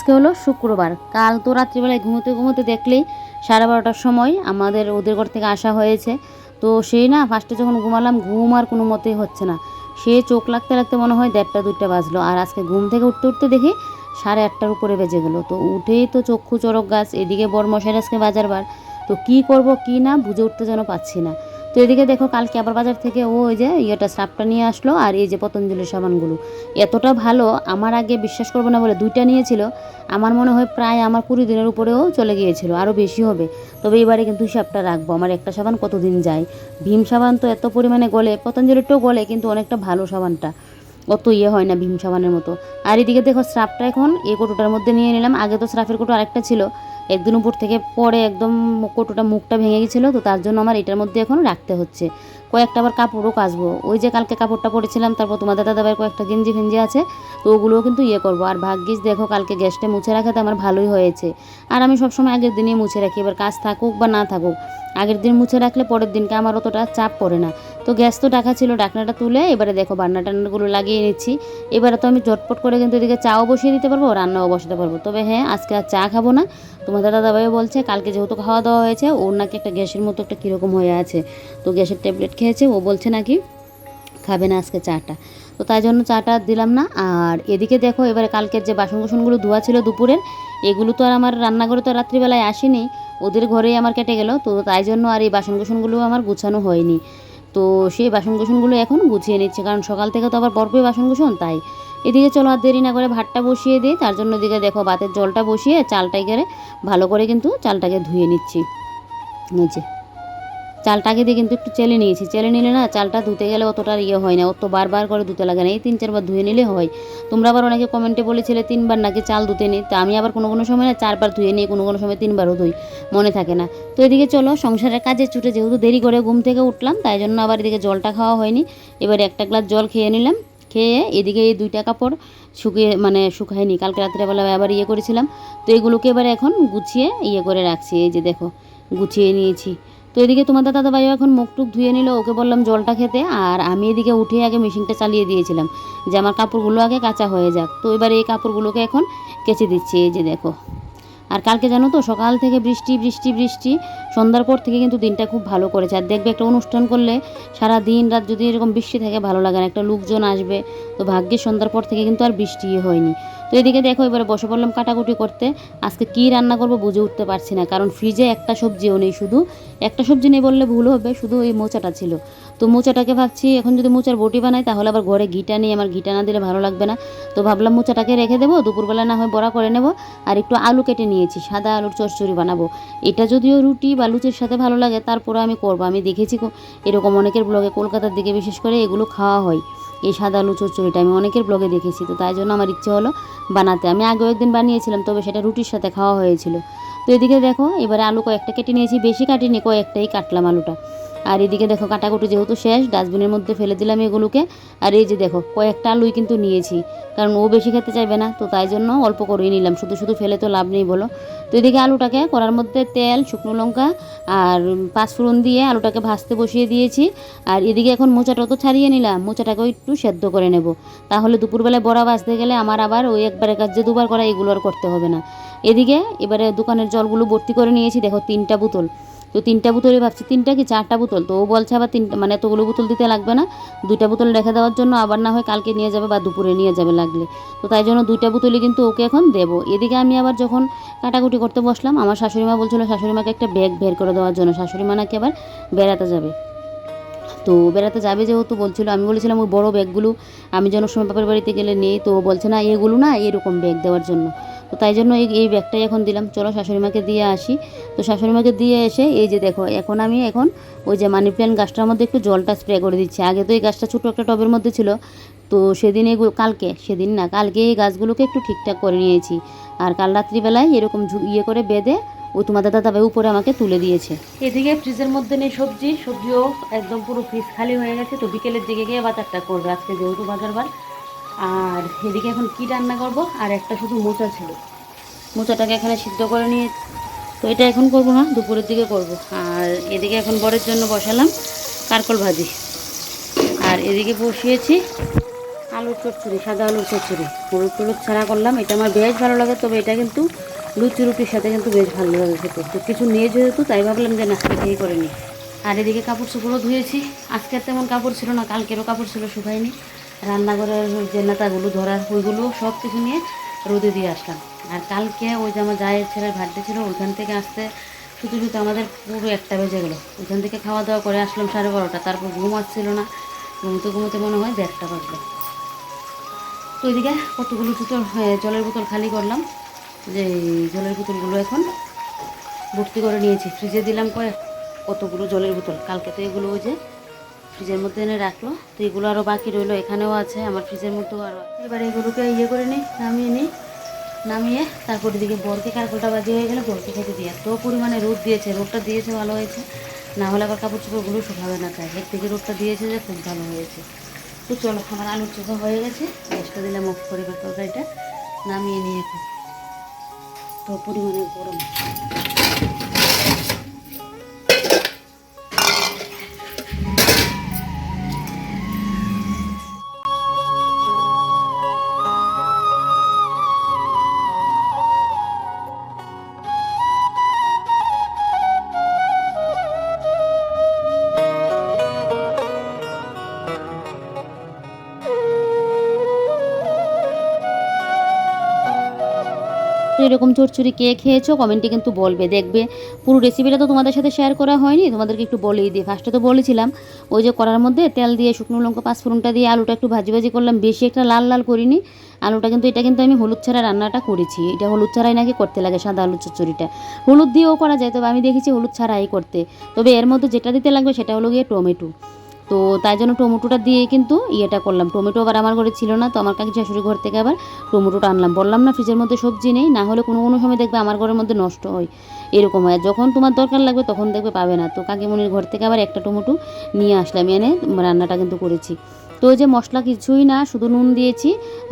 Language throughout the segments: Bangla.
আজকে হলো শুক্রবার। কাল তো রাত্রিবেলায় ঘুমোতে ঘুমোতে দেখলেই সাড়ে বারোটার সময় আমাদের ওদের ঘর থেকে আসা হয়েছে। তো সেই না ফার্স্টে যখন ঘুমালাম, ঘুম আর কোনো মতেই হচ্ছে না। সে চোখ লাগতে লাগতে মনে হয় দেড়টা, দুইটা বাজলো। আর আজকে ঘুম থেকে উঠতে উঠতে দেখি সাড়ে আটটার উপরে বেজে গেলো। তো উঠেই তো চক্ষু চড়ক গাছ, এদিকে বর মশাই আজকে বাজার বার। তো কি করব, কি না, বুঝে উঠতে যেন পাচ্ছি না। তো এদিকে দেখো কালকে আবার বাজার থেকে ও ওই যে ইয়েটা সাপটা নিয়ে আসলো আর এই যে পতঞ্জলির সাবানগুলো। এতটা ভালো, আমার আগে বিশ্বাস করব না বলে দুইটা নিয়েছিল। আমার মনে হয় প্রায় আমার কুড়ি দিনের উপরেও চলে গিয়েছিল আরও বেশি হবে। তবে এবারে কিন্তু হিসাবটা রাখব, আমার একটা সাবান কতদিন যায়? ভীম সাবান তো এত পরিমাণে গলে পতঞ্জলিটাও গলে, কিন্তু অনেকটা ভালো সাবানটা। অত ইয়ে হয় না ভীম সাবানের মতো। আর এদিকে দেখো স্রাফটা এখন এই কোটোটার মধ্যে নিয়ে নিলাম, আগে তো স্রাফের কোটো আরেকটা ছিল। একদিন উপর থেকে পরে একদম কোটোটা মুখটা ভেঙে গেছিল, তো তার জন্য আমার এটার মধ্যে এখন রাখতে হচ্ছে। কয়েকটা আবার কাপড়ও কাচবো। ওই যে কালকে কাপড়টা পরেছিলাম, তারপর তোমাদের দাদাভাইয়ের কয়েকটা গেঞ্জি ফেঞ্জি আছে, তো ওগুলোও কিন্তু ইয়ে করব। আর ভাগ্যিস দেখো, কালকে গ্যাসটা মুছে রাখাতে আমার ভালোই হয়েছে। আর আমি সবসময় আগের দিনই মুছে রাখি, এবার কাজ থাকুক বা না থাকুক আগের দিন মুছে রাখলে পরের দিনকে আমার অতটা চাপ পড়ে না। তো গ্যাস তো ঢাকা ছিল, ডাকনাটা তুলে এবারে দেখো বান্না টান্নাগুলো লাগিয়ে নিচ্ছি। এবারে তো আমি ঝটপট করে কিন্তু এদিকে চাও বসিয়ে দিতে পারব, রান্নাও বসাতে পারব। তবে হ্যাঁ আজকে আর চা খাব না। তোমাদের দাদাভাইও বলছে, কালকে যেহেতু খাওয়া দাওয়া হয়েছে, ওর নাকি একটা গ্যাসের মতো একটা কীরকম হয়ে আছে। তো গ্যাসের ট্যাবলেট খেয়েছে, ও বলছে নাকি খাবে না আজকে চাটা। তো তাই জন্য চাটা দিলাম না। আর এদিকে দেখো, এবারে কালকের যে বাসন কুসনগুলো ধোয়া ছিল দুপুরের, এগুলো তো আর আমার রান্নাঘরে তো রাত্রিবেলায় আসেনি, ওদের ঘরেই আমার কেটে গেল, তো তাই জন্য আর এই বাসন কুসনগুলো আমার গুছানো হয়নি। তো সেই বাসন কুসনগুলো এখন গুছিয়ে নিচ্ছে, কারণ সকাল থেকে তো আবার পরপরই বাসন কুসন তাই। এদিকে চলো আর দেরি না করে ভাতটা বসিয়ে দিই, তার জন্য এদিকে দেখো ভাতের জলটা বসিয়ে চালটাই করে ভালো করে কিন্তু চালটাকে ধুয়ে নিচ্ছি। নিচে চালটাকে দিয়ে কিন্তু একটু চেলে নিয়েছি। চেলে নিলে না চালটা ধুতে গেলে অতটা ইয়ে হয় না, অত বারবার করে ধুতে লাগে না। এই তিন চারবার ধুয়ে নিলে হয়। তোমরা আবার অনেকে কমেন্টে বলেছিলে তিনবার নাকি চাল ধুতে নিই। তা আমি আবার কোনো কোনো সময় না চারবার ধুয়ে নিই, কোনো কোনো সময় তিনবারও ধুই, মনে থাকে না। তো এদিকে চলো, সংসারের কাজে ছুটে যেহেতু দেরি করে ঘুম থেকে উঠলাম, তাই জন্য আবার এদিকে জলটা খাওয়া হয়নি। এবারে একটা গ্লাস জল খেয়ে নিলাম, খেয়ে এদিকে এই দুইটা কাপড় শুকিয়ে মানে শুকায়নি। কালকে রাত্রেবেলা আবার ইয়ে করেছিলাম। তো এগুলোকে এবারে এখন গুছিয়ে ইয়ে করে রাখছি। এই যে দেখো, গুছিয়ে নিয়েছি। তো এদিকে তোমাদের দাদা ভাইও এখন মুখ টুক ধুয়ে নিল, ওকে বললাম জলটা খেতে, আর আমি এদিকে উঠে আগে মেশিনটা চালিয়ে দিয়েছিলাম যে আমার কাপড়গুলো আগে কাঁচা হয়ে যাক। তো এবার এই কাপড়গুলোকে এখন কেচে দিচ্ছি, এই যে দেখো। আর কালকে জানো তো, সকাল থেকে বৃষ্টি বৃষ্টি বৃষ্টি, সন্ধ্যার পর থেকে কিন্তু দিনটা খুব ভালো করেছে। আর দেখবে একটা অনুষ্ঠান করলে সারা দিন রাত যদি এরকম বৃষ্টি থাকে, ভালো লাগে না। একটা লোকজন আসবে, তো ভাগ্যের সন্ধ্যার পর থেকে কিন্তু আর বৃষ্টি হয়নি। তো এদিকে দেখো, এবারে বসে পড়লাম কাটাকুটি করতে। আজকে কী রান্না করব বুঝে উঠতে পারছি না, কারণ ফ্রিজে একটা সবজিও নেই শুধু। একটা সবজি নেই বললে ভুল হবে, শুধু এই মোচাটা ছিল। তো মোচাটাকে ভাবছি, এখন যদি মোচার বটি বানাই, তাহলে আবার ঘরে ঘিটা নেই, আমার ঘিটা না দিলে ভালো লাগবে না। তো ভাবলাম মোচাটাকে রেখে দেবো, দুপুরবেলা না হয় বড়া করে নেব, আর একটু আলু কেটে নিয়েছি, সাদা আলুর চচ্চড়ি বানাবো। এটা যদিও রুটি বা লুচির সাথে ভালো লাগে তারপরে আমি করব। আমি দেখেছি এরকম অনেকের ব্লগে কলকাতার দিকে বিশেষ করে এগুলো খাওয়া হয়। এই সাদা আলু চচ্চড়িটা আমি অনেকের ব্লগে দেখেছি, তো তাই জন্য আমার ইচ্ছে হলো বানাতে। আমি আগেও একদিন বানিয়েছিলাম, তবে সেটা রুটির সাথে খাওয়া হয়েছিল। তো এদিকে দেখো, এবারে আলু কয়েকটা কেটে নিয়েছি, বেশি কাটিনি, কয়েকটাই কাটলাম আলুটা। আর এদিকে দেখো কাটাকুটি যেহেতু শেষ, ডাস্টবিনের মধ্যে ফেলে দিলাম এগুলোকে। আর এই যে দেখো, কয়েকটা আলুই কিন্তু নিয়েছি, কারণ ও বেশি খেতে চাইবে না, তো তাই জন্য অল্প করেই নিলাম। শুধু শুধু ফেলে তো লাভ নেই বলো। তো এদিকে আলুটাকে করার মধ্যে তেল, শুকনো লঙ্কা আর পাঁচফোড়ন দিয়ে আলুটাকে ভাজতে বসিয়ে দিয়েছি। আর এদিকে এখন মোচাটা তো ছাড়িয়ে নিলাম, মোচাটাকেও একটু সেদ্ধ করে নেব। তাহলে দুপুরবেলায় বড়া ভাজতে গেলে আমার আবার ওই একবারের কাজ যে দুবার করা, এগুলো আর করতে হবে না। এদিকে এবারে দোকানের জলগুলো ভর্তি করে নিয়েছি, দেখো তিনটা বোতল। তো তিনটা বোতলে ভাবছি তিনটা কি চারটা বোতল। তো ও বলছে আবার তিনটা মানে এতগুলো বোতল দিতে লাগবে না। দুইটা বোতল রেখে দেওয়ার জন্য আবার না হয় কালকে নিয়ে যাবে বা দুপুরে নিয়ে যাবে লাগলে। তো তাই জন্য দুইটা বোতলই কিন্তু ওকে এখন দেবো। এদিকে আমি আবার যখন কাটাকুটি করতে বসলাম, আমার শাশুড়িমা বলছিল, শাশুড়িমাকে একটা ব্যাগ বের করে দেওয়ার জন্য। শাশুড়িমা নাকি আবার বেড়াতে যাবে। তো বেড়াতে যাবে যেহেতু বলছিল, আমি বলেছিলাম ওই বড় ব্যাগগুলো আমি যেন সময় বাপের বাড়িতে গেলে নেই। তো বলছে, না, এগুলো না এরকম ব্যাগ দেওয়ার জন্য। তো তাই জন্য এই এই ব্যাগটাই এখন দিলাম। চলো শাশুড়িমাকে দিয়ে আসি। তো শাশুড়িমাকে দিয়ে এসে এই যে দেখো, এখন আমি এখন ওই যে মানি প্ল্যান্ট গাছটার মধ্যে একটু জলটা স্প্রে করে দিচ্ছি। আগে তো এই গাছটা ছোটো একটা টবের মধ্যে ছিল। তো সেদিন এগুলো কালকে, সেদিন না, কালকে এই গাছগুলোকে একটু ঠিকঠাক করে নিয়েছি। আর কাল রাত্রিবেলায় এরকম ইয়ে করে বেঁধে ও তোমাদের দাদাভাই উপরে আমাকে তুলে দিয়েছে। এদিকে ফ্রিজের মধ্যে নেই সবজি। সবজিও একদম পুরো ফ্রিজ খালি হয়ে গেছে। তো বিকেলের দিকে গিয়ে বাজারটা করবে। আজকে যেহেতু বাজার বার আর এদিকে এখন কি রান্না করব? আর একটা শুধু মোচা ছিল। মোচাটাকে এখানে সিদ্ধ করে নিয়ে, তো এটা এখন করব না, দুপুরের দিকে করব। আর এদিকে এখন বরের জন্য বসালাম কারকল ভাজি। আর এদিকে বসিয়েছি আলুর চচ্চড়ি, সাদা আলুর চচ্চড়ি। হলুদ টলুদ ছাড়া করলাম, এটা আমার বেশ ভালো লাগে, তবে এটা কিন্তু লুচি রুটির সাথে কিন্তু বেশ ভালো লাগে খেতে। তো কিছু নিয়ে যেহেতু, তাই ভাবলাম যে না এটাই করে নিই। আর এদিকে কাপড় চোপড়ও ধুয়েছি। আজকে তেমন কাপড় ছিল না, কালকেরও কাপড় ছিল, শুকায়নি। রান্নাঘরের যে নেতাগুলো ধরার ওইগুলো সব কিছু নিয়ে রোদে দিয়ে আসলাম। আর কালকে ওই যে আমার জায়ের ছেলের বার্থডে ছিল ওইখান থেকে আসতে শুধু শুধু আমাদের পুরো একটা বেজে গেলো। ওইখান থেকে খাওয়া দাওয়া করে আসলাম সাড়ে বারোটা তারপর ঘুম আসছিল না। ঘুমতে ঘুমোতে মনে হয় দেড়টা বাজলো। তো এদিকে কতগুলো হ্যাঁ, জলের বোতল খালি করলাম। যে জলের বোতলগুলো এখন ভর্তি করে নিয়েছি। ফ্রিজে দিলাম কয়েক কতগুলো জলের বোতল। কালকে তো এগুলো ওই যে ফ্রিজের মধ্যে এনে রাখল। তো এগুলো আরও বাকি রইল, এখানেও আছে, আমার ফ্রিজের মধ্যেও আরও। এবার এগুলোকে ইয়ে করে নিই নামিয়ে নিই নামিয়ে তারপর এদিকে বরকে কারকলটা বাজি হয়ে গেলে বরকে খেতে দিই। এত পরিমাণে রোদ দিয়েছে, রোদটা দিয়েছে ভালো হয়েছে। না হলে আবার কাপড় চোপড়গুলো শুকাবে না, তাই এর থেকে রোদটা দিয়েছে যে খুব ভালো হয়েছে। তো চলো, আমার আলুর চোখা হয়ে গেছে। গ্যাসটা দিলাম অফ করে তরকারিটা। নামিয়ে নিয়ে এখন তো পরিমাণে গরম। এরকম চচ্চড়ি কে খেয়েছো? কমেন্টে কিন্তু বলবে, দেখবে। পুরো রেসিপিটা তো তোমাদের সাথে শেয়ার করা হয়নি, তোমাদেরকে একটু বলেই দিই। ফার্স্টে তো বলেছিলাম, ওই যে করার মধ্যে তেল দিয়ে শুকনো লঙ্কা, পাঁচফোড়নটা দিয়ে আলুটা একটু ভাজি ভাজি করলাম, বেশি একটা লাল লাল করিনি। আলুটা কিন্তু, এটা কিন্তু আমি হলুদ ছাড়া রান্নাটা করেছি। এটা হলুদ ছাড়াই নাকি করতে লাগে সাদা আলু চচ্চড়িটা হলুদ দিয়েও করা যায়, তবে আমি দেখেছি হলুদ ছাড়াই করতে। তবে এর মধ্যে যেটা দিতে লাগবে সেটা হলো গিয়ে টমেটো। তো তাই জন্য টমেটোটা দিয়ে কিন্তু ইয়েটা করলাম। টমেটো আবার আমার ঘরে ছিল না, তো আমার কাকি শাশুড়ি ঘর থেকে আবার টমেটোটা আনলাম। বললাম, না, ফ্রিজের মধ্যে সবজি নেই, না হলে কোনো কোনো সময় দেখবে আমার ঘরের মধ্যে নষ্ট হয়। এরকম হয়। যখন তোমার দরকার লাগবে তখন দেখবে পাবে না। তো কাকিমনির ঘর থেকে আবার একটা টমেটো নিয়ে আসলাম, এনে রান্নাটা কিন্তু করেছি। তো ওই যে মশলা কিছুই না, শুধু নুন দিয়েছি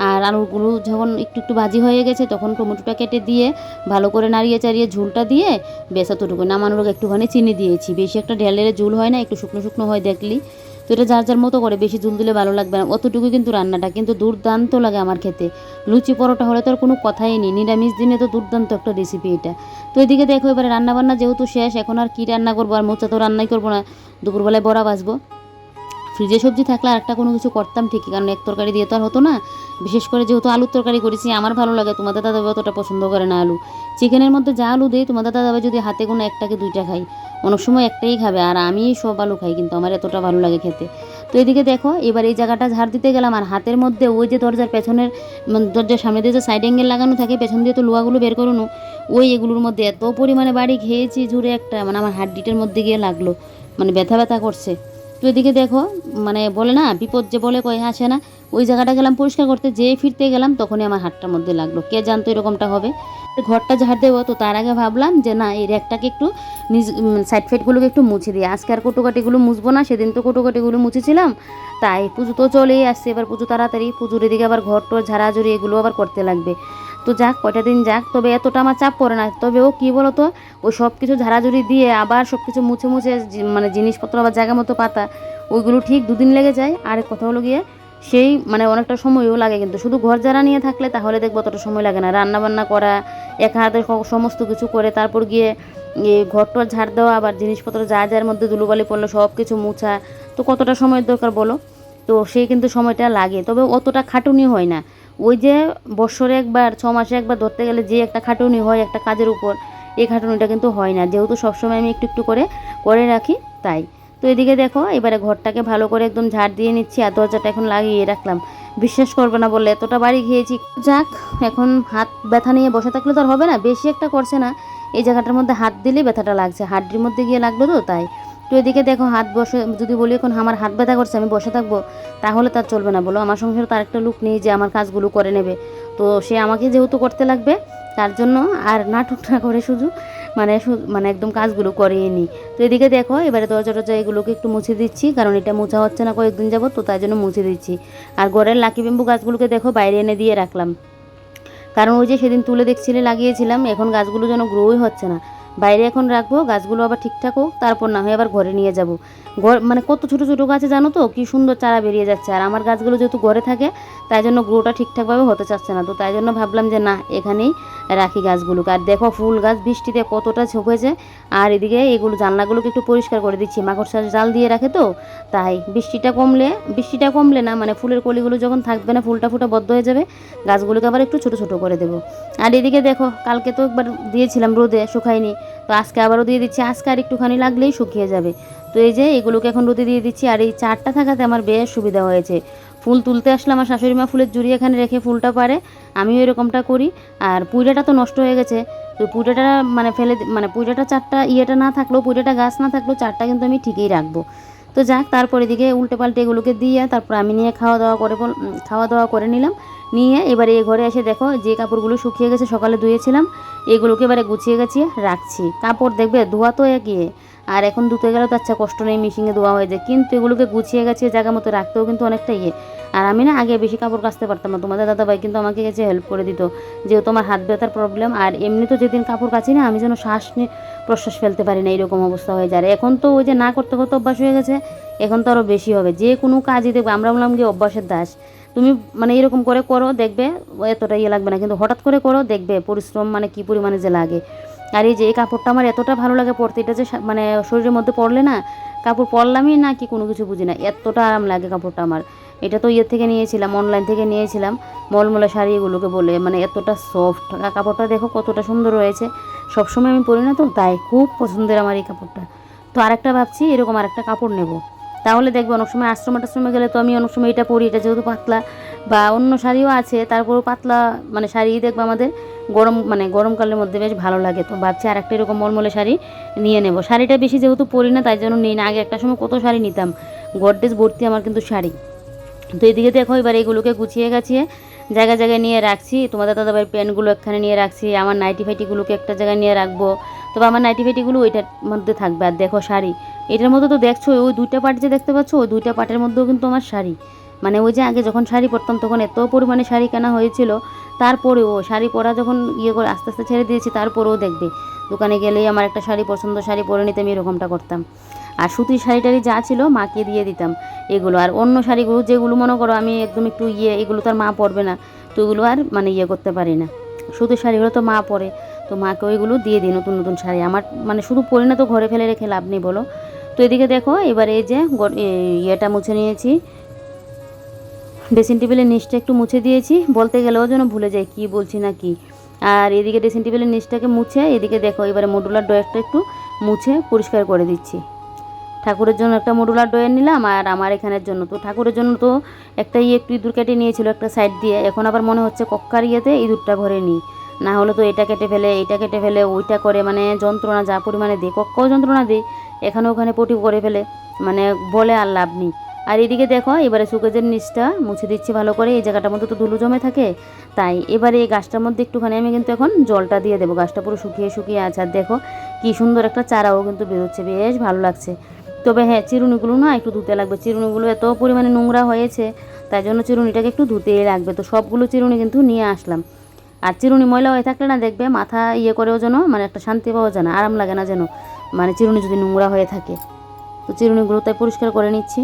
আর আলুগুলো যখন একটু একটু ভাজি হয়ে গেছে তখন টমেটোটা কেটে দিয়ে ভালো করে নাড়িয়ে চাড়িয়ে ঝুলটা দিয়ে বেশ অতটুকু নামানোর একটুখানি চিনি দিয়েছি। বেশি একটা ঢেলের ঝুল হয় না, একটু শুকনো শুকনো হয় দেখলি। তো এটা যার যার মতো করে বেশি ঝুল দিলে ভালো লাগবে না, অতটুকু কিন্তু রান্নাটা কিন্তু দুর্দান্ত লাগে আমার খেতে। লুচি পরোটা হলে তো আর কোনো কথাই নেই, নিরামিষ দিনে তো দুর্দান্ত একটা রেসিপি এটা। তো এদিকে দেখো এবারে রান্নাবান্না যেহেতু শেষ, এখন আর কী রান্না করব? আর মোচা তো রান্নাই করব না, দুপুরবেলায় বড়া বাজবো ফ্রিজে সবজি থাকলে আরেকটা কোনো কিছু করতাম ঠিকই, কারণ এক তরকারি দিয়ে তো আর হতো না। বিশেষ করে যেহেতু আলুর তরকারি করেছি, আমার ভালো লাগে, তোমাদের দাদা অতটা পছন্দ করে না আলু। চিকেনের মধ্যে যা আলু দেয় তোমাদের দাদা যদি হাতে কোনো একটাকে দুইটা খাই অনেক সময় একটাই খাবে, আর আমি সব আলু খাই, কিন্তু আমার এতটা ভালো লাগে খেতে। তো এদিকে দেখো, এবার এই জায়গাটা ঝাড় দিতে গেলাম, আর হাতের মধ্যে ওই যে দরজার পেছনের দরজার সামনে দিয়ে যে সাইড অ্যাঙ্গেল লাগানো থাকে, পেছন দিয়ে তো লোহাগুলো বের করুন, ওই এগুলোর মধ্যে এত পরিমাণে বাড়ি খেয়েছি ঝুড়ে একটা মানে আমার হাড্ডিটার মধ্যে গিয়ে লাগল মানে ব্যথা ব্যথা করছে। তো এদিকে দেখো মানে বলে না, বিপদ যে বলে কয় আসে না। ওই জায়গাটা গেলাম পরিষ্কার করতে যেয়ে ফিরতে গেলাম তখনই আমার হাতটার মধ্যে লাগল। কে জানতো এরকমটা হবে? ঘরটা ঝাড় দেবো তো তার আগে ভাবলাম যে না, এই র্যাকটাকে একটু নিজ সাইড ফাইডগুলোকে একটু মুছে দিই। আজকে আর কোটোকাটিগুলো মুছবো না, সেদিন তো কোটোকাটিগুলো মুছেছিলাম। তাই পুজো তো চলেই আসছে, এবার পুজো তাড়াতাড়ি। পুজোর এদিকে আবার ঘর টর ঝাড়াঝুড়ি, এগুলো আবার করতে লাগবে। তো যাক, কয়টা দিন যাক, তবে এতটা আমার চাপ পড়ে না। তবে ও কী বলো তো ওই সব কিছু ঝাড়াঝুড়ি দিয়ে আবার সব কিছু মুছে মুছে মানে জিনিসপত্র আবার জায়গা মতো পাতা, ওইগুলো ঠিক দুদিন লেগে যায়। আর কথা হলো গিয়ে, সেই মানে অনেকটা সময়ও লাগে কিন্তু। শুধু ঘর যারা নিয়ে থাকলে তাহলে দেখব অতটা সময় লাগে না। রান্না বান্না করা, একা হাতে সমস্ত কিছু করে, তারপর গিয়ে ঘরটর ঝাড় দেওয়া, আবার জিনিসপত্র যা যার মধ্যে ধুলোবালি পড়ল সব কিছু মুছা। তো কতটা সময়ের দরকার বলো? তো সেই কিন্তু সময়টা লাগে। তবে অতটা খাটুনি হয় না। ওই যে বছরে একবার, ছ মাসে একবার ধরতে গেলে যে একটা খাটুনি হয় একটা কাজের উপর, এই খাটুনিটা কিন্তু হয় না। যেহেতু সবসময় আমি একটু একটু করে করে রাখি, তাই। তো এদিকে দেখো, এবারে ঘরটাকে ভালো করে একদম ঝাড় দিয়ে নিচ্ছি আর দরজাটা এখন লাগিয়ে রাখলাম। বিশ্বাস করবে না বললে এতটা বাড়ি খেয়েছি। যাক, এখন হাত ব্যথা নিয়ে বসে থাকলে তো আর হবে না, বেশি একটা করছে না। এই জায়গাটার মধ্যে হাত দিলেই ব্যথাটা লাগছে, হাড্ডির মধ্যে গিয়ে লাগল তো, তাই। তো এদিকে দেখো, হাত বসে, যদি বলি এখন আমার হাত ব্যথা করছে, আমি বসে থাকব, তাহলে তার চলবে না। বলো, আমার সংসারে তার একটা লুক নেই যে আমার কাজগুলো করে নেবে। তো সে আমাকে যেহেতু করতে লাগবে, তার জন্য আর নাটকটা করে শুধু মানে মানে একদম কাজগুলো করিয়ে নিই তো এদিকে দেখো, এবারে দরজা টরজা এগুলোকে একটু মুছে দিচ্ছি, কারণ এটা মোছা হচ্ছে না কয়েকদিন যাবত তো তাই জন্য মুছে দিচ্ছি। আর ঘরের লাকি বেম্বু গাছগুলোকে দেখো, বাইরে এনে দিয়ে রাখলাম। কারণ ওই যে সেদিন তুলে দেখছিলে, লাগিয়েছিলাম, এখন গাছগুলো যেন গ্রোই হচ্ছে না। বাইরে এখন রাখব, গাছগুলো আবার ঠিকঠাক হোক তারপর না হয় আবার ঘরে নিয়ে যাব। ঘর মানে কত ছোটো ছোটো গাছে জানো তো? কী সুন্দর চারা বেরিয়ে যাচ্ছে। আর আমার গাছগুলো যেহেতু ঘরে থাকে, তাই জন্য গ্রোটা ঠিকঠাকভাবে হতে চাচ্ছে না। তো তাই জন্য ভাবলাম যে না, এখানেই রাখি গাছগুলোকে। আর দেখো ফুল গাছ, বৃষ্টিতে কতটা ঝোঁকেছে আর এদিকে এগুলো জানলাগুলোকে একটু পরিষ্কার করে দিচ্ছি। মাকড়সার জাল দিয়ে রাখে তো? তাই বৃষ্টিটা কমলে বৃষ্টিটা কমলে না মানে ফুলের কলিগুলো যখন থাকবে না, ফুলটা ফুটা বদ্ধ হয়ে যাবে, গাছগুলোকে আবার একটু ছোটো ছোটো করে দেবো। আর এদিকে দেখো, কালকে তো একবার দিয়েছিলাম রোদে, শুকায়নি। তো আজকে আবারও দিয়ে দিচ্ছি। আজকে আর একটুখানি লাগলেই শুকিয়ে যাবে। তো এই যে এগুলোকে এখন রোদে দিয়ে দিচ্ছি। আর এই চারটা থাকাতে আমার বেশ সুবিধা হয়েছে। ফুল তুলতে আসলে আমার শাশুড়ি মা ফুলের জুড়ি এখানে রেখে ফুলটা পারে। আমিও এরকমটা করি। আর পুইডাটা তো নষ্ট হয়ে গেছে। তো পুইডাটা মানে ফেলে মানে পুইডাটা চারটা ইয়েটা না থাকলেও, পুইডাটা গাছ না থাকলেও চারটা কিন্তু আমি ঠিকই রাখব। তো যাক, তারপর এদিকে উল্টে পাল্টে এগুলোকে দিয়ে তারপর আমি নিয়ে খাওয়া দাওয়া করে খাওয়া দাওয়া করে নিলাম। নিয়ে এবারে এই ঘরে এসে দেখো যে কাপড়গুলো শুকিয়ে গেছে, সকালে ধুয়েছিলাম, এগুলোকে এবারে গুছিয়ে গাছিয়ে রাখছি। কাপড় দেখবে, ধোয়া তো একই আর এখন ধুতে গেলে তো আচ্ছা কষ্ট নেই মেশিনে ধোয়া হয়ে যায়। কিন্তু এগুলোকে গুছিয়ে গাছিয়ে জায়গা মতো রাখতেও কিন্তু অনেকটা ইয়ে। আর আমি না আগে বেশি কাপড় কাচতে পারতাম না। তোমাদের দাদাভাই কিন্তু আমাকে গেছে হেল্প করে দিত, যেহেতু আমার হাত ব্যথার প্রবলেম আর এমনি তো যেদিন কাপড় কাচি না, আমি যেন শ্বাস নিয়ে প্রশ্বাস ফেলতে পারি না, এরকম অবস্থা হয়ে যায়। এখন তো ওই যে না করতে করতে অভ্যাস হয়ে গেছে, এখন তো আরও বেশি হবে। যে কোনো কাজই দেখবে, আমরা বললাম যে অভ্যাসের দাস। তুমি মানে এরকম করে করো, দেখবে এতটা ইয়ে লাগবে না। কিন্তু হঠাৎ করে করো, দেখবে পরিশ্রম মানে কি পরিমাণে যে লাগে। আর এই যে এই কাপড়টা আমার এতটা ভালো লাগে পরতে, এটা যে মানে শরীরের মধ্যে পড়লে না, কাপড় পরলামই না কি কোনো কিছু বুঝি না, এতটা আরাম লাগে কাপড়টা আমার। এটা তো ইয়ের থেকে নিয়েছিলাম অনলাইন থেকে নিয়েছিলাম, মলমলে শাড়ি এগুলোকে বলে মানে এতটা সফট কাপড়টা দেখো কতটা সুন্দর রয়েছে সবসময় আমি পরি না তো, তাই খুব পছন্দের আমার এই কাপড়টা। তো আরেকটা ভাবছি, এরকম আরেকটা কাপড় নেব। তাহলে দেখব অনেক সময় আশ্রম আশ্রমে গেলে তো আমি অনেক সময় এটা পরি, এটা যেহেতু পাতলা। বা অন্য শাড়িও আছে, তারপরেও পাতলা মানে শাড়ি দেখব আমাদের গরম মানে গরমকালের মধ্যে বেশ ভালো লাগে। তো ভাবছি আর একটা এরকম মলমলে শাড়ি নিয়ে নেব। শাড়িটা বেশি যেহেতু পরি না, তাই জন্য নিই না। আগে একটা সময় কত শাড়ি নিতাম। গডরেজ ভর্তি আমার কিন্তু শাড়ি। তো এদিকে দেখো এবার এগুলোকে গুছিয়ে গাছিয়ে জায়গায় জায়গায় নিয়ে রাখছি। তোমাদের দাদাভাই প্যান্টগুলো এখানে নিয়ে রাখছি, আমার নাইটি ফাইটিগুলোকে একটা জায়গায় নিয়ে রাখব। তবে আমার নাইটি ফাইটিগুলো ওইটার মধ্যে থাকবে, আর দেখো শাড়ি। এটার মধ্যে তো দেখছ, ওই দুইটা পার্ট যে দেখতে পাচ্ছ, ওই দুইটা পার্টের মধ্যেও কিন্তু আমার শাড়ি। মানে ওই যে আগে যখন শাড়ি পরতাম তখন এত পরিমাণে শাড়ি কেনা হয়েছিল, তারপরেও শাড়ি পরা যখন ইয়ে করে আস্তে আস্তে ছেড়ে দিয়েছি, তারপরেও দেখবে। দোকানে গেলেই আমার একটা শাড়ি পছন্দ, শাড়ি পরে নিতে আমি এরকমটা করতাম। আর সুতির শাড়ি টাড়ি যা ছিল মাকে দিয়ে দিতাম। এগুলো আর অন্য শাড়িগুলো যেগুলো মনে করো আমি একদম একটু ইয়ে এগুলো তো আর মা পরবে না। তো এগুলো আর মানে ইয়ে করতে পারি না। সুতির শাড়িগুলো তো মা পরে। তো মাকে ওইগুলো দিয়ে দিই নতুন নতুন শাড়ি। আমার মানে শুধু পরি না তো ঘরে ফেলে রেখে লাভ নেই বলো। তো এদিকে দেখো, এবার এই যে ইয়েটা মুছে নিয়েছি। ড্রেসিং টেবিলের নিচটা একটু মুছে দিয়েছি। বলতে গেলেও যেন ভুলে যাই কি বলছি না কি। আর এদিকে ড্রেসিং টেবিলের নিচটাকে মুছে, এদিকে দেখো এবারে মডুলার ডয়ারটা একটু মুছে পরিষ্কার করে দিচ্ছি। ঠাকুরের জন্য একটা মডুলার ডয়ার নিলাম আর আমার এখানের জন্য। তো ঠাকুরের জন্য তো একটা ইয়ে একটু ইঁদুর কেটে নিয়েছিল একটা সাইড দিয়ে। এখন আবার মনে হচ্ছে কক্কার ইয়েতে ইঁদুরটা ভরে নিই। না হলে তো এটা কেটে ফেলে এটা কেটে ফেলে, ওইটা করে মানে যন্ত্রণা যা পরিমাণে দিই কক্কাও যন্ত্রণা দিই এখানে ওখানে পটি করে ফেলে মানে বলে আর লাভ নেই। আর এদিকে দেখো, এবারে সুকেজের নিচটা মুছে দিচ্ছি ভালো করে, এই জায়গাটার মধ্যে তো ধুলো জমে থাকে। তাই এবারে এই গাছটার মধ্যে একটুখানি আমি কিন্তু এখন জলটা দিয়ে দেবো। গাছটা পুরো শুকিয়ে শুকিয়ে আছে। আর দেখো কি সুন্দর একটা চারাও কিন্তু বেরোচ্ছে, বেশ ভালো লাগছে। তবে হ্যাঁ চিরুনিগুলো না একটু ধুতে লাগবে। চিরুনিগুলো এত পরিমাণে নোংরা হয়েছে, তাই জন্য চিরুনিটাকে একটু ধুতেই লাগবে। তো সবগুলো চিরুনি কিন্তু নিয়ে আসলাম। আর চিরুনি ময়লা হয়ে থাকলে না দেখবে মাথা ইয়ে করেও যেন মানে একটা শান্তি পাওয়া যায় না, আরাম লাগে না যেন মানে চিরুনি যদি নোংরা হয়ে থাকে। তো চিরুনিগুলো তাই পরিষ্কার করে নিচ্ছি।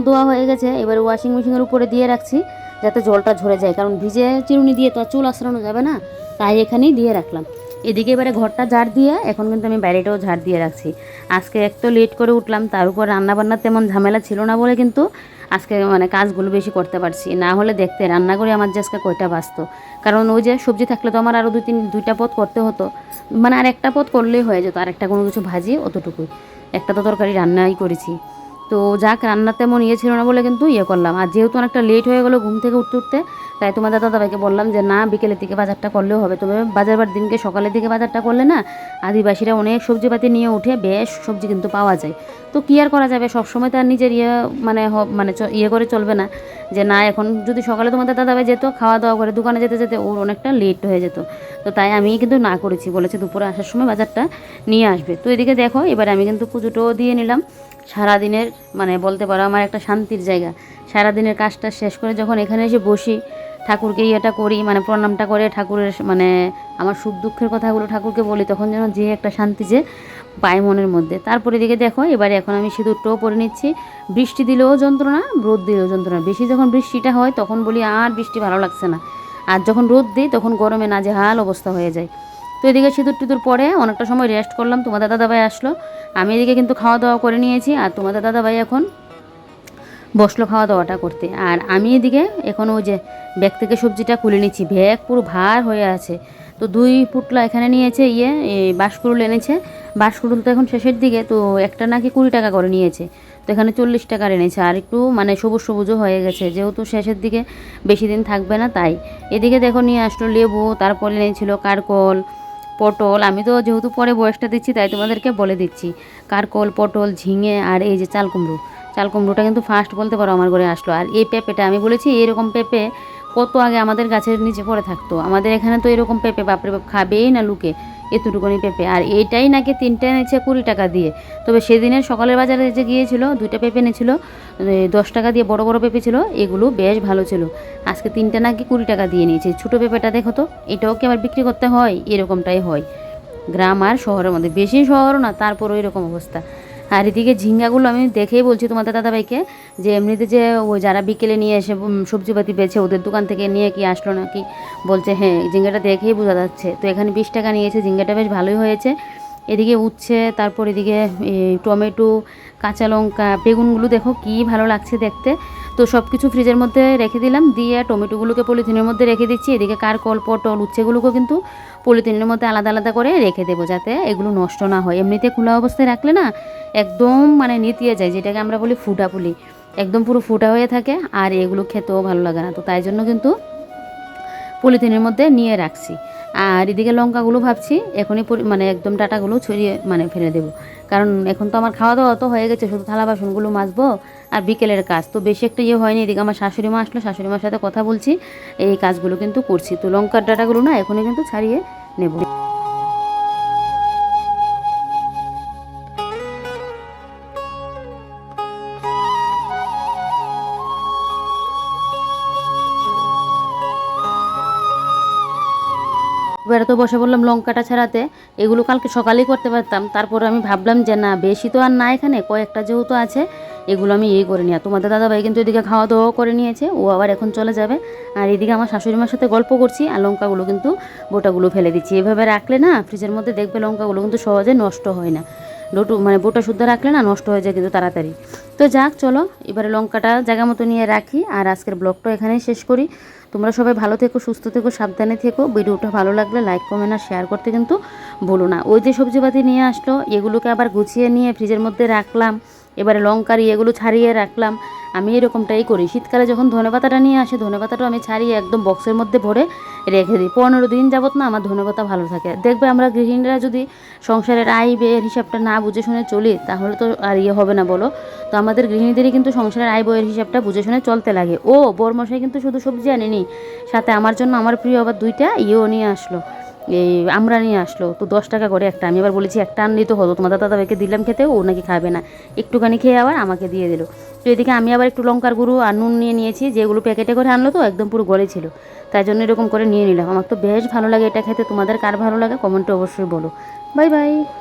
আমার ধোয়া হয়ে গেছে, এবার ওয়াশিং মেশিনের উপরে দিয়ে রাখছি, যাতে জলটা ঝরে যায়। কারণ ভিজে চিরুনি দিয়ে তো আর চুল আশ্রানো যাবে না, তাই এখানেই দিয়ে রাখলাম। এদিকে এবারে ঘরটা ঝাড় দিয়ে, এখন কিন্তু আমি বাইরেটাও ঝাড় দিয়ে রাখছি। আজকে এক তো লেট করে উঠলাম, তার উপর রান্নাবান্নার তেমন ঝামেলা ছিল না বলে কিন্তু আজকে মানে কাজগুলো বেশি করতে পারছি। না হলে দেখতে রান্না করে আমার যে আজকে কয়টা বাঁচতো কারণ ওই যে সবজি থাকলে তো আমার আরও দুই তিন, দুইটা পথ করতে হতো। মানে আর একটা পদ করলেই হয়ে যেত, আর একটা কোনো কিছু ভাজি অতটুকুই। একটা তো তরকারি রান্নাই করেছি। তো যাক রান্না তেমন ইয়ে ছিল না বলে কিন্তু ইয়ে করলাম। আর যেহেতু অনেকটা লেট হয়ে গেলো ঘুম থেকে উঠতে উঠতে, তাই তোমাদের দাদাভাইকে বললাম যে, না, বিকেলের দিকে বাজারটা করলেও হবে। তবে বাজারবার দিনকে সকালের দিকে বাজারটা করলে না, আদিবাসীরা অনেক সবজিপাতি নিয়ে উঠে বেশ সবজি কিন্তু পাওয়া যায়। তো কী আর করা যাবে? সবসময় তো আর নিজের ইয়ে মানে মানে ইয়ে করে চলবে না। যে, না, এখন যদি সকালে তোমাদের দাদাভাই যেত খাওয়া দাওয়া করে দোকানে যেতে যেতে, ওর অনেকটা লেট হয়ে যেত। তো তাই আমি কিন্তু না করেছি, বলেছে দুপুরে আসার সময় বাজারটা নিয়ে আসবে। তো এদিকে দেখো, এবার আমি কিন্তু পুজোটাও দিয়ে নিলাম। সারাদিনের মানে বলতে পারো আমার একটা শান্তির জায়গা। সারাদিনের কাজটা শেষ করে যখন এখানে এসে বসি, ঠাকুরকে ইয়েটা করি মানে প্রণামটা করে ঠাকুরের মানে আমার সুখ দুঃখের কথাগুলো ঠাকুরকে বলি, তখন যেন যে একটা শান্তি যে পাই মনের মধ্যে। তারপরে দিকে দেখো, এবারে এখন আমি সিঁদুর সিঁদুরটাও পরে নিচ্ছি। বৃষ্টি দিলেও যন্ত্রণা, রোদ দিলেও যন্ত্রণা। বেশি যখন বৃষ্টিটা হয়, তখন বলি আর বৃষ্টি ভালো লাগছে না। আর যখন রোদ দিই, তখন গরমে না নাজেহাল অবস্থা হয়ে যায়। তো এদিকে সিঁদুর টিঁদুর পরে অনেকটা সময় রেস্ট করলাম, তোমাদের দাদাভাই আসলো। আমি এদিকে কিন্তু খাওয়া দাওয়া করে নিয়েছি আর তোমাদের দাদাভাই এখন বসল খাওয়া দাওয়াটা করতে। আর আমি এদিকে এখন ওই যে ব্যাগ থেকে সবজিটা খুলে নিচ্ছি, ব্যাগ পুরো ভার হয়ে আছে। তো দুই পুটলা এখানে নিয়েছে ইয়ে এই বাঁশকুড়ুল এনেছে। বাঁশকুড়ুল তো এখন শেষের দিকে, তো একটা নাকি কুড়ি টাকা করে নিয়েছে। তো এখানে চল্লিশ টাকার এনেছে। আর একটু মানে সবুজ সবুজও হয়ে গেছে, যেহেতু শেষের দিকে বেশি দিন থাকবে না, তাই। এদিকে দেখো নিয়ে আসলো লেবু, তারপরে এনেছিল কারকল পটল, আমি তো যেহেতু পরে বয়সটা দিচ্ছি, তাই তোমাদেরকে বলে দিচ্ছি। কারকল, পটল, ঝিঙে আর এই যে চাল কুমড়ো। চাল কুমড়োটা কিন্তু ফার্স্ট বলতে পারো আমার ঘরে আসলো। আর এই পেঁপেটা আমি বলেছি, এরকম পেঁপে কত আগে আমাদের গাছের নিচে পড়ে থাকতো। আমাদের এখানে তো এরকম পেঁপে বাপরে বাপ খাবেই না লুকে, এতটুকুনি পেঁপে। আর এইটাই নাকি তিনটে এনেছে কুড়ি টাকা দিয়ে। তবে সেদিনের সকালের বাজারে যে গিয়েছিল, দুইটা পেঁপে এনেছিল দশ টাকা দিয়ে বড় বড় পেঁপে ছিল, এগুলো বেশ ভালো ছিল। আজকে তিনটে নাকি কুড়ি টাকা দিয়ে নিয়েছে। ছোটো পেঁপেটা দেখো তো, এটাও কি আবার বিক্রি করতে হয়? এরকমটাই হয়। গ্রাম আর শহরের মধ্যে, বেশি শহরও না, তারপরও এরকম অবস্থা। আর এদিকে ঝিঙ্গাগুলো আমি দেখেই বলছি তোমাদের দাদাভাইকে যে এমনিতে যে ও যারা বিকেলে নিয়ে এসে সবজিপাতি বেছে ওদের দোকান থেকে নিয়ে কি আসলো নাকি? বলছে হ্যাঁ ঝিঙ্গাটা দেখেই বোঝা যাচ্ছে। তো এখানে বিশ টাকা নিয়েছে, ঝিঙ্গাটা বেশ ভালোই হয়েছে। এদিকে উচ্ছে, তারপর এদিকে টমেটো, কাঁচা লঙ্কা, বেগুনগুলো দেখো কি ভালো লাগছে দেখতে। তো সব কিছু ফ্রিজের মধ্যে রেখে দিলাম, দিয়ে টমেটোগুলোকে পলিথিনের মধ্যে রেখে দিচ্ছি। এদিকে কারকল, পটল, উচ্ছেগুলোকেও কিন্তু পলিথিনের মধ্যে আলাদা আলাদা করে রেখে দেবো যাতে এগুলো নষ্ট না হয়। এমনিতে খোলা অবস্থায় রাখলে না একদম মানে নিতিয়ে যায়, যেটাকে আমরা বলি ফুটা পুলি একদম পুরো ফুটা হয়ে থাকে আর এগুলো খেতেও ভালো লাগে না। তো তাই জন্য কিন্তু পলিথিনের মধ্যে নিয়ে রাখছি। আর এদিকে লঙ্কাগুলো ভাবছি, এখনই মানে একদম ডাটাগুলো ছড়িয়ে মানে ফেলে দেবো। কারণ এখন তো আমার খাওয়া দাওয়া তো হয়ে গেছে, শুধু থালা বাসনগুলো মাজবো আর বিকেলের কাজ। তো বেশি একটা ইয়ে হয়নি, এদিকে আমার শাশুড়ি মা আসলো, শাশুড়ি মার সাথে কথা বলছি, এই কাজগুলো কিন্তু করছি। তো লঙ্কার ডাটাগুলো না এখনই কিন্তু ছাড়িয়ে নেব। তো বসে বললাম লঙ্কাটা ছাড়াতে, এগুলো কালকে সকালেই করতে পারতাম। তারপর আমি ভাবলাম যে না, বেশি তো আর না এখানে, কয়েকটা যেহেতু আছে, এগুলো আমি এই করে নিই। তোমাদের দাদাভাই কিন্তু এদিকে খাওয়া দাওয়াও করে নিয়েছে, ও আবার এখন চলে যাবে। আর এদিকে আমার শাশুড়ি মার সাথে গল্প করছি, আর লঙ্কাগুলো কিন্তু বোটাগুলো ফেলে দিচ্ছি। এভাবে রাখলে না, ফ্রিজের মধ্যে দেখবে লঙ্কাগুলো কিন্তু সহজে নষ্ট হয় না। লোটু মানে বোটা শুদ্ধ রাখলে না, নষ্ট হয়ে যায় কিন্তু তাড়াতাড়ি। তো যাক, চলো, এবারে লঙ্কাটা জায়গা মতো নিয়ে রাখি, আর আজকের ব্লগটা এখানেই শেষ করি। তোমরা সবাই ভালো থেকো, সুস্থ থেকো, সাবধানে থেকো। ভিডিওটা ভালো লাগলে লাইক কমেন্ট আর শেয়ার করতে কিন্তু ভুলো না। ওই যে সবজিপাতি নিয়ে আসলো, এগুলোকে আবার গুছিয়ে নিয়ে ফ্রিজের মধ্যে রাখলাম। এবারে লঙ্কার এগুলো ছাড়িয়ে রাখলাম। আমি এরকমটাই করি। শীতকালে যখন ধনেপাতাটা নিয়ে আসে ধনেপাতাটাও আমি ছাড়িয়ে একদম বক্সের মধ্যে ভরে রেখে দিই। পনেরো দিন যাবত না আমার ধনেপাতা ভালো থাকে। দেখবে আমরা গৃহিণীরা যদি সংসারের আয় ব্যয়ের হিসাবটা না বুঝে শুনে চলি, তাহলে তো আর ইয়ে হবে না বলো। তো আমাদের গৃহিণীদেরই কিন্তু সংসারের আয় ব্যয়ের হিসাবটা বুঝে শুনে চলতে লাগে। ও বরমশাই কিন্তু শুধু সবজি আনেনি, সাথে আমার জন্য আমার প্রিয় আবার দুইটা ইয়েও নিয়ে আসলো। এই আমরা নিয়ে আসলো, তো দশ টাকা করে একটা। আমি আবার বলেছি, একটা আনলেই তো হতো তোমাদের দাদাভাইকে দিলাম খেতে, ও নাকি খাবে না। একটুখানি খেয়ে আবার আমাকে দিয়ে দিল। তো এদিকে আমি আবার একটু লঙ্কার গুঁড়ো আর নুন নিয়ে নিয়েছি, যেগুলো প্যাকেটে করে আনলো তো, একদম পুরো গলে ছিল। তাই জন্য এরকম করে নিয়ে নিলাম। আমার তো বেশ ভালো লাগে এটা খেতে। তোমাদের কার ভালো লাগে, কমেন্টে অবশ্যই বলো। Bye bye.